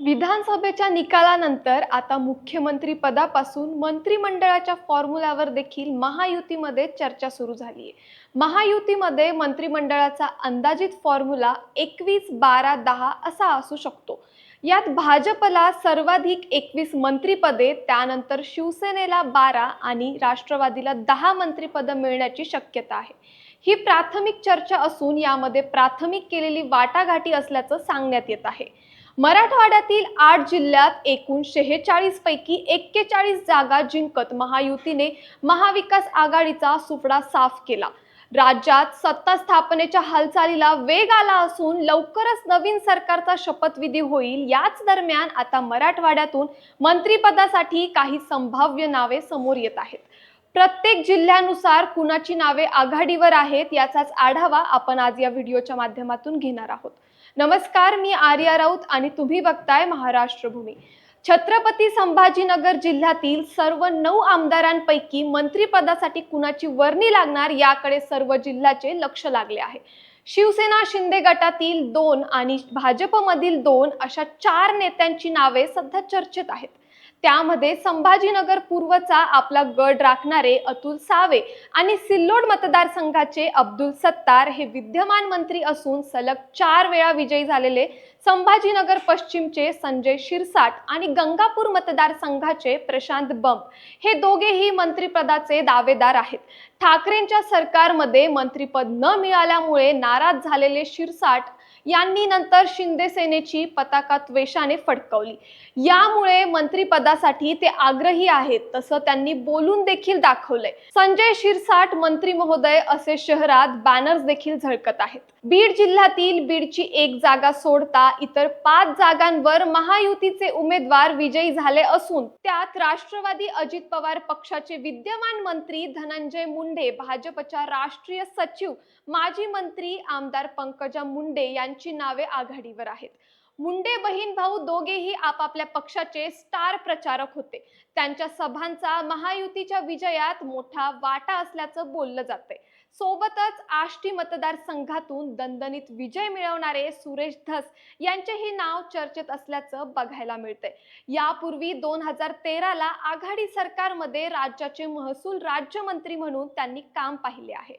विधानसभेच्या निकालानंतर आता मुख्यमंत्री पदापासून मंत्रिमंडळाच्या फॉर्म्युल्यावर देखील महायुतीमध्ये चर्चा सुरू झाली आहे महायुतीमध्ये मंत्रिमंडळाचा अंदाजित फॉर्म्युला एकवीस बारा दहा असा असू शकतो. यात भाजपला सर्वाधिक एकवीस मंत्रिपदे त्यानंतर शिवसेनेला बारा आणि राष्ट्रवादीला दहा मंत्रिपदं मिळण्याची शक्यता आहे. ही प्राथमिक चर्चा असून यामध्ये प्राथमिक केलेली वाटाघाटी असल्याचं सांगण्यात येत आहे. मराठवाड्यातील आठ जिल्ह्यात एकूण शेहेचाळीस पैकी एक्केचाळीस जागा जिंकत महायुतीने महाविकास आघाडीचा सुपडा साफ केला. राज्यात सत्ता स्थापनेच्या हालचालीला वेग आला असून लवकरच नवीन सरकारचा शपथविधी होईल याच दरम्यान आता मराठवाड्यातून मंत्रिपदासाठी काही संभाव्य नावे समोर येत आहेत. प्रत्येक जिल्ह्यानुसार कुणाची नावे आघाडीवर आहेत याचाच आढावा आपण आज या व्हिडिओच्या माध्यमातून घेणार आहोत. नमस्कार मी आर्या राऊत आणि तुम्ही बघताय महाराष्ट्र भूमी छत्रपती संभाजीनगर जिल्ह्यातील सर्व नऊ आमदारांपैकी मंत्रिपदासाठी कुणाची वर्णी लागणार याकडे सर्व जिल्ह्याचे लक्ष लागले आहे. शिवसेना शिंदे गटातील दोन आणि भाजपमधील दोन अशा चार नेत्यांची नावे सध्या चर्चेत आहेत. त्यामध्ये संभाजीनगर पूर्वचा आपला गड राखणारे अतुल सावे आणि सिल्लोड मतदारसंघाचे अब्दुल सत्तार हे विद्यमान मंत्री असून सलग चार वेळा विजयी झालेले संभाजीनगर पश्चिमचे संजय शिरसाट आणि गंगापूर मतदारसंघाचे प्रशांत बंब हे दोघेही मंत्रिपदाचे दावेदार आहेत. ठाकरेंच्या सरकारमध्ये मंत्रिपद न मिळाल्यामुळे नाराज झालेले शिरसाट यांनी नंतर शिंदे सेनेची पताका त्वेषाने फडकवली. यामुळे मंत्रीपदासाठी ते आग्रही आहेत तसं त्यांनी बोलून देखील दाखवलंय. संजय शिरसाट मंत्री महोदय असे शहरात बॅनर्स देखील झळकत आहेत. बीड जिल्ह्यातील बीडची एक जागा सोडता इतर पाच जागांवर महायुतीचे उमेदवार विजयी झाले असून त्यात राष्ट्रवादी अजित पवार पक्षाचे विद्यमान मंत्री धनंजय मुंडे भाजपच्या राष्ट्रीय सचिव माजी मंत्री आमदार पंकजा मुंडे यांची नावे आघाडीवर आहेत. मुंडे बहीण भाऊ दोघेही आपापल्या पक्षाचे स्टार प्रचारक होते. त्यांच्या सभांचा महायुतीच्या विजयात मोठा वाटा असल्याचं बोललं जाते सोबतच आष्टी मतदारसंघातून दणदणीत विजय मिळवणारे सुरेश धस यांचेही नाव चर्चेत असल्याचं बघायला मिळतंय. यापूर्वी दोन हजार तेराला आघाडी सरकारमध्ये राज्याचे महसूल राज्यमंत्री म्हणून त्यांनी काम पाहिले आहे.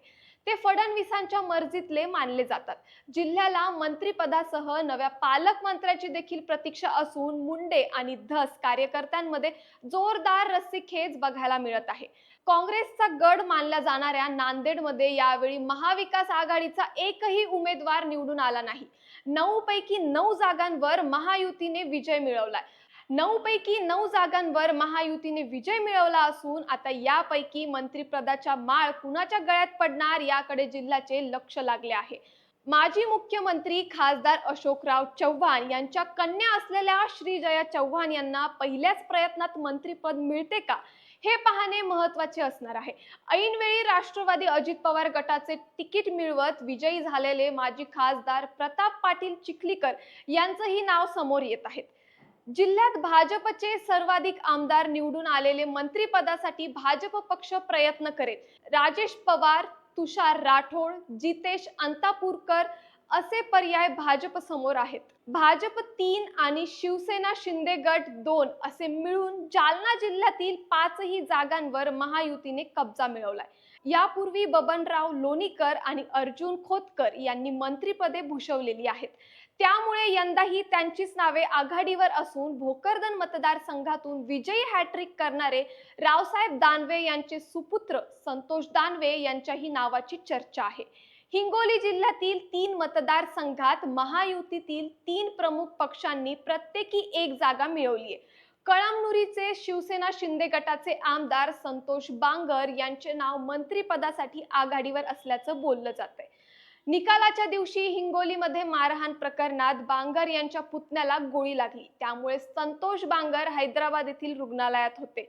ते फडणवीसांच्या मर्जीतले मानले जातात. जिल्ह्याला मंत्रिपदासह नव्या पालकमंत्र्याची देखील प्रतीक्षा असून मुंडे आणि धस कार्यकर्त्यांमध्ये जोरदार रस्सीखेच बघायला मिळत आहे. काँग्रेसचा गड मानल्या जाणाऱ्या नांदेडमध्ये यावेळी महाविकास आघाडीचा एकही उमेदवार निवडून आला नाही. नऊ पैकी नऊ जागांवर महायुतीने विजय मिळवलाय. नऊ पैकी नऊ जागांवर महायुतीने विजय मिळवला असून आता यापैकी मंत्रिपदाच्या माळ कुणाच्या गळ्यात पडणार याकडे जिल्ह्याचे लक्ष लागले आहे. माजी मुख्यमंत्री खासदार अशोकराव चव्हाण यांच्या कन्या असलेल्या श्रीजया चव्हाण यांना पहिल्याच प्रयत्नात मंत्रिपद मिळते का? हे पाहणे महत्त्वाचे असणार आहे. ऐनवेळी राष्ट्रवादी अजित पवार गटाचे तिकीट मिळवत विजयी झालेले माजी खासदार प्रताप पाटील चिखलीकर यांचंही नाव समोर येत आहेत जिल्ह्यात भाजपचे सर्वाधिक आमदार निवडून आलेले मंत्रीपदासाठी भाजप पक्ष प्रयत्न करेल. राजेश पवार तुषार राठोड जितेश अंतापूरकर असे पर्याय भाजप समोर आहेत. भाजप तीन आणि शिवसेना शिंदे गट दोन असे मिळून जालना जिल्ह्यातील पाचही जागांवर महायुतीने कब्जा मिळवलाय. यापूर्वी बबनराव लोणीकर आणि अर्जुन खोतकर यांनी मंत्रिपदे भूषवलेली आहेत. त्यामुळे यंदाही त्यांचीच नावे आघाडीवर असून भोकरदन मतदारसंघातून विजयी हॅट्रिक करणारे रावसाहेब दानवे यांचे सुपुत्र संतोष दानवे यांच्याही नावाची चर्चा आहे. हिंगोली जिल्ह्यातील तीन मतदारसंघात महायुतीतील तीन प्रमुख पक्षांनी प्रत्येकी एक जागा मिळवली आहे कळमनुरीचे शिवसेना शिंदे गटाचे आमदार संतोष बांगर यांचे नाव मंत्रिपदासाठी आघाडीवर असल्याचं बोललं जातंय. निकालाच्या दिवशी हिंगोलीमध्ये मारहाण प्रकरणात बांगर यांच्या पुतण्याला गोळी लागली. त्यामुळे संतोष बांगर हैदराबाद येथील रुग्णालयात होते.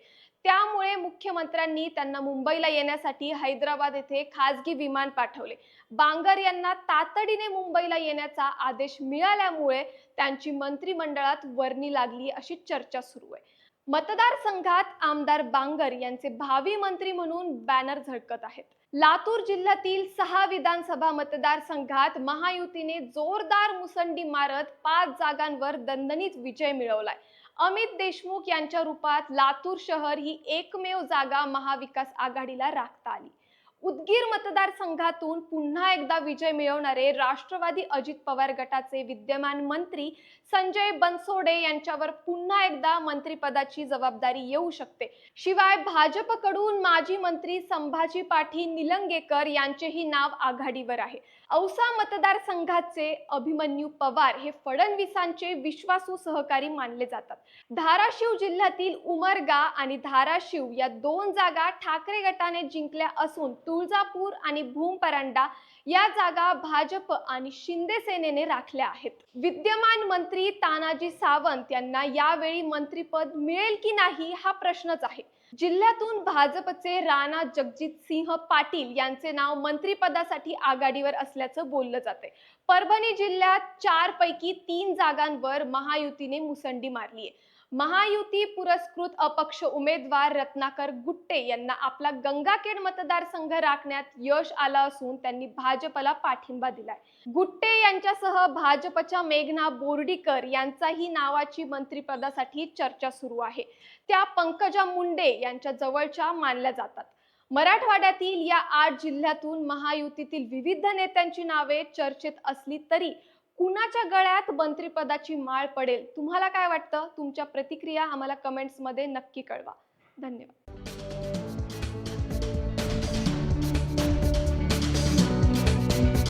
त्यामुळे मुख्यमंत्र्यांनी त्यांना मुंबईला येण्यासाठी हैदराबाद येथे खासगी विमान पाठवले. बांगर यांना तातडीने मुंबईला येण्याचा आदेश मिळाल्यामुळे त्यांची मंत्रिमंडळात वर्णी लागली अशी चर्चा सुरू आहे. मतदारसंघात आमदार बांगर यांचे भावी मंत्री म्हणून बॅनर झळकत आहेत. लातूर जिल्ह्यातील सहा विधानसभा मतदारसंघात महायुतीने जोरदार मुसंडी मारत पाच जागांवर दणदणीत विजय मिळवलाय. अमित देशमुख यांच्या रूपात लातूर शहर ही एकमेव जागा महाविकास आघाडीला राखता आली. उदगीर मतदारसंघातून पुन्हा एकदा विजय मिळवणारे राष्ट्रवादी अजित पवार गटाचे विद्यमान मंत्री संजय बनसोडे यांच्यावर पुन्हा एकदा मंत्रिपदाची जबाबदारी येऊ शकते. शिवाय भाजपकडून माजी मंत्री संभाजी पाटील निलंगेकर यांचेही नाव आघाडीवर आहे. औसा मतदारसंघाचे अभिमन्यू पवार हे फडणवीसांचे विश्वासू सहकारी मानले जातात. धाराशिव जिल्ह्यातील उमरगा आणि धाराशिव या दोन जागा ठाकरे गटाने जिंकल्या असून तुळजापूर आणि भूमपरांडा या जागा भाजप आणि शिंदे सेनेने राखल्या आहेत. विद्यमान मंत्री तानाजी सावंत यांना यावेळी मंत्रीपद मिळेल की नाही हा प्रश्नच आहे. जिल्ह्यातून भाजपचे राणा जगजित सिंह पाटील यांचे नाव मंत्रिपदासाठी आघाडीवर असल्याचं बोललं जाते परभणी जिल्ह्यात चार पैकी तीन जागांवर महायुतीने मुसंडी मारली आहे महायुती पुरस्कृत अपक्ष उमेदवार रत्नाकर गुट्टे यांना आपला गंगाखेड मतदारसंघ राखण्यात यश आलं असून त्यांनी भाजपला पाठिंबा दिलाय. गुट्टे यांच्यासह भाजपच्या मेघना बोर्डीकर यांचाही नावाची मंत्रिपदासाठी चर्चा सुरू आहे. त्या पंकजा मुंडे यांच्या जवळच्या मानल्या जातात. मराठवाड्यातील या आठ जिल्ह्यातून महायुतीतील विविध नेत्यांची नावे चर्चेत असली तरी कुणाच्या गळ्यात मंत्रिपदाची माळ पडेल? तुम्हाला काय वाटतं? तुमच्या प्रतिक्रिया आम्हाला कमेंट्समध्ये नक्की कळवा. धन्यवाद.